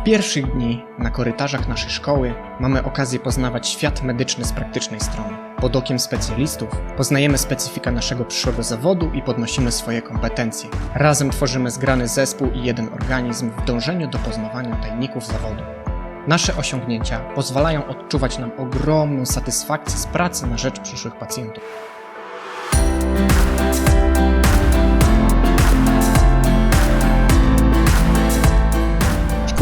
Od pierwszych dni na korytarzach naszej szkoły mamy okazję poznawać świat medyczny z praktycznej strony. Pod okiem specjalistów poznajemy specyfikę naszego przyszłego zawodu i podnosimy swoje kompetencje. Razem tworzymy zgrany zespół i jeden organizm w dążeniu do poznawania tajników zawodu. Nasze osiągnięcia pozwalają odczuwać nam ogromną satysfakcję z pracy na rzecz przyszłych pacjentów.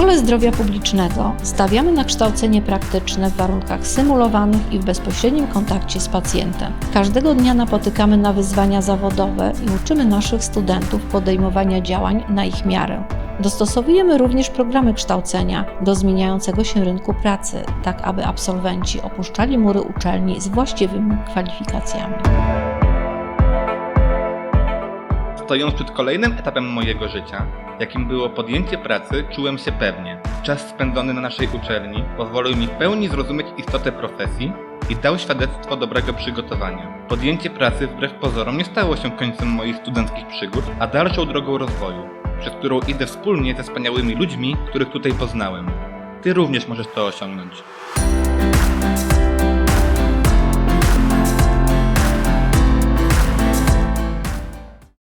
Szkole Zdrowia Publicznego stawiamy na kształcenie praktyczne w warunkach symulowanych i w bezpośrednim kontakcie z pacjentem. Każdego dnia napotykamy na wyzwania zawodowe i uczymy naszych studentów podejmowania działań na ich miarę. Dostosowujemy również programy kształcenia do zmieniającego się rynku pracy, tak aby absolwenci opuszczali mury uczelni z właściwymi kwalifikacjami. Stojąc przed kolejnym etapem mojego życia, jakim było podjęcie pracy, czułem się pewnie. Czas spędzony na naszej uczelni pozwolił mi w pełni zrozumieć istotę profesji i dał świadectwo dobrego przygotowania. Podjęcie pracy wbrew pozorom nie stało się końcem moich studenckich przygód, a dalszą drogą rozwoju, przez którą idę wspólnie ze wspaniałymi ludźmi, których tutaj poznałem. Ty również możesz to osiągnąć.